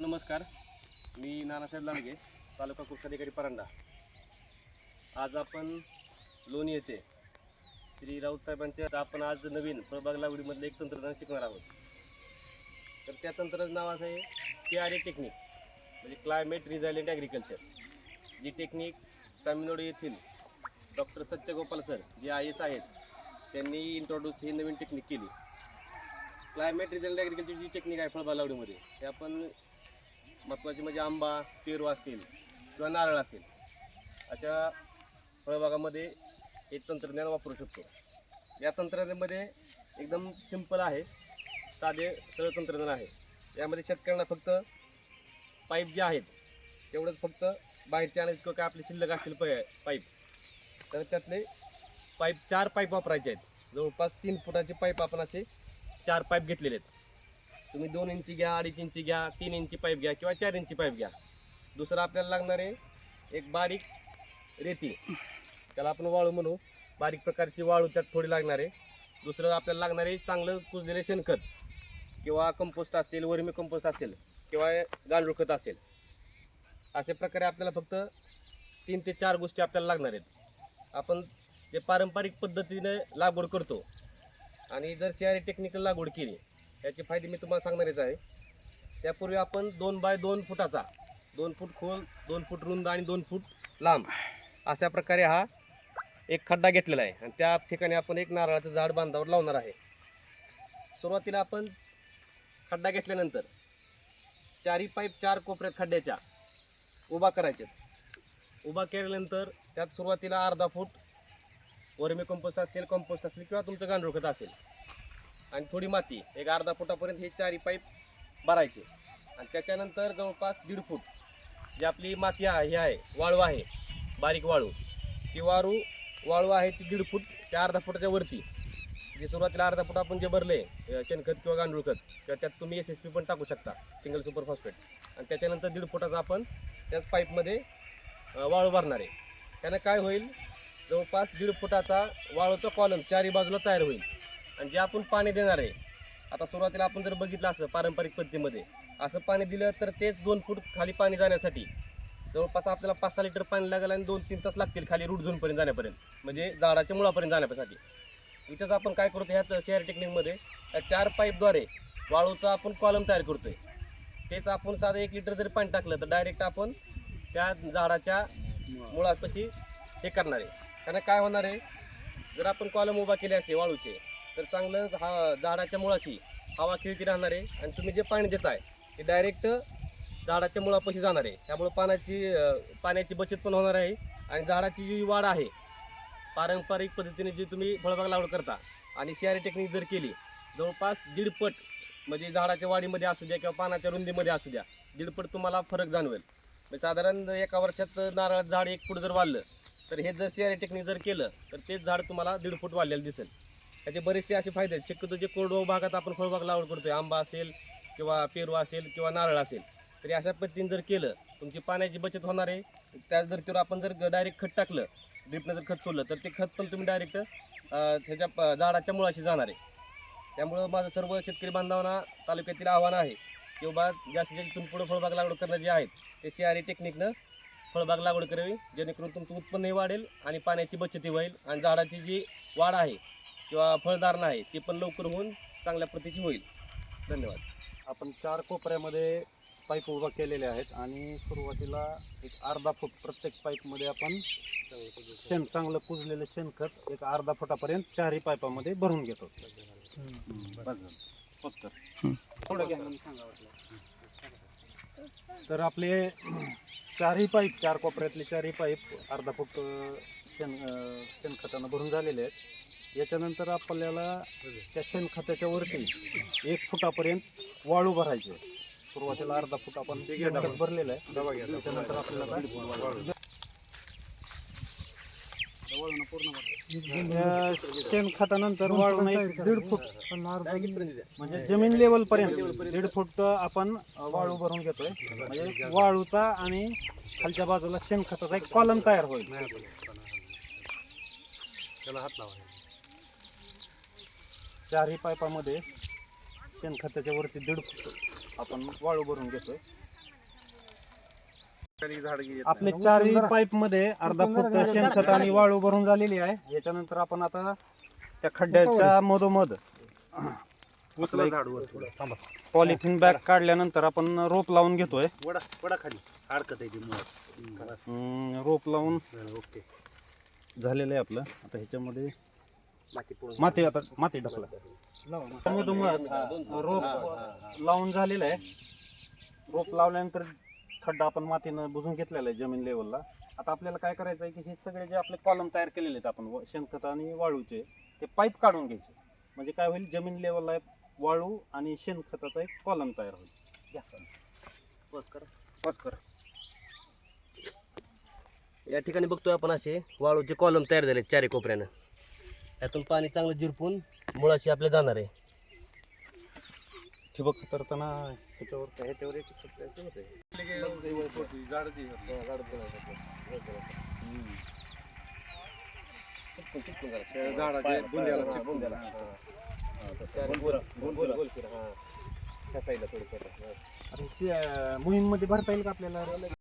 नमस्कार. मी नानासाहेब लांडगे तालुका कृषाधिकारी परांडा. आज आपण लोणी येथे श्री राऊत साहेबांच्या आपण आज नवीन प्रभाग लागवडीमधलं एक तंत्रज्ञान शिकणार आहोत. तर त्या तंत्रज्ञान नाव असं आहे सी आर ए टेक्निक म्हणजे क्लायमेट रिझायलेंट ॲग्रिकल्चर जी टेक्निक तामिळनाडू येथील डॉक्टर सत्यगोपाल सर जे आय एस आहेत त्यांनी इंट्रोड्यूस ही नवीन टेक्निक केली. क्लायमेट रिझल्ट ॲग्रिकल्चर जी टेक्निक आहे फळबाग लावडीमध्ये ते आपण महत्त्वाची म्हणजे आंबा पेरू असेल किंवा नारळ असेल अशा फळबागामध्ये हे तंत्रज्ञान वापरू शकतो. या तंत्रज्ञानामध्ये एकदम सिंपल आहे साधे सरळ तंत्रज्ञान आहे. यामध्ये शेतकऱ्यांना फक्त पाईप जे आहेत तेवढंच फक्त बाहेरचे आणायचे किंवा काय आपले शिल्लक असतील पै पाईप तर त्यातले पाईप चार पाईप वापरायचे आहेत. जवळपास तीन फुटाचे पाईप आपण असे चार पाईप घेतलेले आहेत. तुम्ही दोन इंची घ्या अडीच इंची घ्या तीन इंची पाईप घ्या किंवा चार इंची पाईप घ्या. दुसरं आपल्याला लागणारे एक बारीक रेती. त्याला आपण वाळू म्हणू. बारीक प्रकारची वाळू त्यात थोडी लागणार आहे. दुसरं आपल्याला लागणारे चांगलं कुजलेले शेणखत किंवा कंपोस्ट असेल वर्मी कंपोस्ट असेल किंवा गांडूळ खत असेल. अशा प्रकारे आपल्याला फक्त तीन ते चार गोष्टी आपल्याला लागणार आहेत. आपण जे पारंपरिक पद्धतीने लागवड करतो आणि जर सी आर टेक्निकल लागवड केली याचे फायदे मी तुम्हाला सांगणारच आहे. त्यापूर्वी आपण दोन बाय दोन फुटाचा दोन फूट खोल दोन फूट रुंद आणि दोन फूट लांब अशा प्रकारे हा एक खड्डा घेतलेला आहे. आणि त्या ठिकाणी आपण एक नारळाचं झाड बांधावर लावणार आहे. सुरुवातीला आपण खड्डा घेतल्यानंतर चारी पाईप चार कोपऱ्यात खड्ड्याच्या उभा करायचे. उभा केल्यानंतर त्यात सुरुवातीला अर्धा फूट वर्मी कंपोस्ट असेल कंपोस्ट असेल किंवा तुमचं गांडूळ खत असेल. आणि थोडी माती एक अर्धा फुटापर्यंत हे चारी पाईप भरायचे. आणि त्याच्यानंतर जवळपास दीड फूट जी आपली माती आहे हे आहे वाळू आहे बारीक वाळू. ती वाळू वाळू आहे ती दीड फूट त्या अर्धा फुटाच्या वरती. जे सुरुवातीला अर्धा फूट आपण जे भरले शेणखत किंवा गांडूळ खत किंवा त्यात तुम्ही एस एस पी पण टाकू शकता सिंगल सुपर फॉस्फेट आणि त्याच्यानंतर दीड फुटाचा आपण त्याच पाईपमध्ये वाळू भरणार आहे. त्यानं काय होईल? जवळपास दीड फुटाचा वाळूचा कॉलम चारी बाजूला तयार होईल. आणि जे आपण पाणी देणार आहे आता सुरुवातीला आपण जर बघितलं असं पारंपरिक पद्धतीमध्ये असं पाणी दिलं तर तेच दोन फूट खाली पाणी जाण्यासाठी जवळपास आपल्याला पाच सहा लिटर पाणी लागेल आणि दोन तीन तास लागतील खाली रूट झोनपर्यंत जाण्यापर्यंत म्हणजे झाडाच्या मुळापर्यंत जाण्यासाठी. इथंच आपण काय करतो ह्यात शेअर टेक्निकमध्ये त्या चार पाईपद्वारे वाळूचा आपण कॉलम तयार करतोय. तेच आपण साधं एक लिटर जरी पाणी टाकलं तर डायरेक्ट आपण त्या झाडाच्या मुळापाशी हे करणार आहे. कारण काय होणार आहे जर आपण कॉलम उभा केले असे वाळूचे तर चांगलं हा झाडाच्या मुळाशी हवा खेळती राहणार आहे. आणि तुम्ही जे पाणी देताय ते डायरेक्ट झाडाच्या मुळापाशी जाणार आहे. त्यामुळे पाण्याची पाण्याची बचत पण होणार आहे. आणि झाडाची जी वाढ आहे पारंपरिक पद्धतीने जी तुम्ही फळबाग लागवड करता आणि सी आर टेक्निक जर केली जवळपास दीडपट म्हणजे झाडाच्या वाढीमध्ये असू द्या किंवा पानाच्या रुंदीमध्ये असू द्या दीडपट तुम्हाला फरक जाणवेल. म्हणजे साधारण एका वर्षात नारळाचं झाड एक फूट जर वाढलं तर हे जर सी आर टेक्निक जर केलं तर तेच झाड तुम्हाला दीड फूट वाढलेलं दिसेल. त्याचे बरेचसे असे फायदे आहेत. शक्यतो जे कोरडवाहू भागात आपण फळबाग लागवड करतोय आंबा असेल किंवा पेरू असेल किंवा नारळ असेल तरी अशा पद्धतीने जर केलं तुमची पाण्याची बचत होणार आहे. त्याच धर्तीवर आपण जर डायरेक्ट खत टाकलं ड्रिपनं जर खत सोडलं तर ते खत पण तुम्ही डायरेक्ट त्याच्या प- झाडाच्या मुळाशी जाणार आहे. त्यामुळं माझं सर्व शेतकरी बांधवांना तालुक्यातील आव्हान आहे किंवा जास्तीत जास्त तुम्ही पुढं फळबाग लागवड करणं जे आहेत ते सी आर ए टेक्निकनं फळबाग लागवड करावी जेणेकरून तुमचं उत्पन्नही वाढेल आणि पाण्याची बचतही होईल आणि झाडाची जी वाढ आहे किंवा फळधारणा आहे ती पण लवकर होऊन चांगल्या प्रतीची होईल. धन्यवाद. आपण चार कोपऱ्यामध्ये पाईप उभा केलेले आहेत आणि सुरुवातीला एक अर्धा फूट प्रत्येक पाईपमध्ये आपण शेण चांगलं कुजलेलं शेणखत एक अर्धा फुटापर्यंत चारही पाईपामध्ये भरून घेतो. तर आपले चारही पाईप चार कोपऱ्यातले चारही पाईप अर्धा फूट शेण शेणखतानं भरून झालेले आहेत. याच्यानंतर आपल्याला त्या शेणखताच्या वरती एक फुटापर्यंत वाळू भरायचे. सुरुवातीला अर्धा फूट आपण शेणखत भरलेलं आहे. त्याच्यानंतर आपल्याला शेणखतानंतर वाळू नाही दीड फूट. म्हणजे जमीन लेवल पर्यंत दीड फूट आपण वाळू भरून घेतोय. म्हणजे वाळूचा आणि खालच्या बाजूला शेणखताचा एक कॉलम तयार होईल. चारही पाईपामध्ये शेणखताच्या वरती दीड फूट आपण वाळू भरून घेतोय. आपले चारही पाईपमध्ये अर्धा फूट शेणखत आणि वाळू भरून झालेली आहे. याच्यानंतर आपण आता त्या खड्ड्याच्या मधोमध पॉलिथिन बॅग काढल्यानंतर आपण रोप लावून घेतोय. वडा वडा खाली अडकत आहे ती मुळात. बस हम्म, रोप लावून ओके. झालेलं आहे आपलं. आता ह्याच्यामध्ये माती आता माती टाकला रोप लावून झालेलं आहे. रोप लावल्यानंतर खड्डा आपण मातीनं बुजून घेतलेला आहे जमीन लेवलला आता आपल्याला काय करायचं आहे की हे सगळे जे आपले कॉलम तयार केलेले आहेत आपण व- शेणखत आणि वाळूचे ते पाईप काढून घ्यायचे. म्हणजे काय होईल? जमीन लेवलला वाळू आणि शेणखताचा एक कॉलम तयार होईल. घ्या. कर. या ठिकाणी बघतोय आपण असे वाळूचे कॉलम तयार झाले चारी कोपऱ्यानं. यातून पाणी चांगलं जिरपून मुळाशी आपल्या जाणार आहे. ठिबक करताना ह्याच्यावर ह्याच्यावर एक शे- मोहीममध्ये भरता येईल का आपल्याला?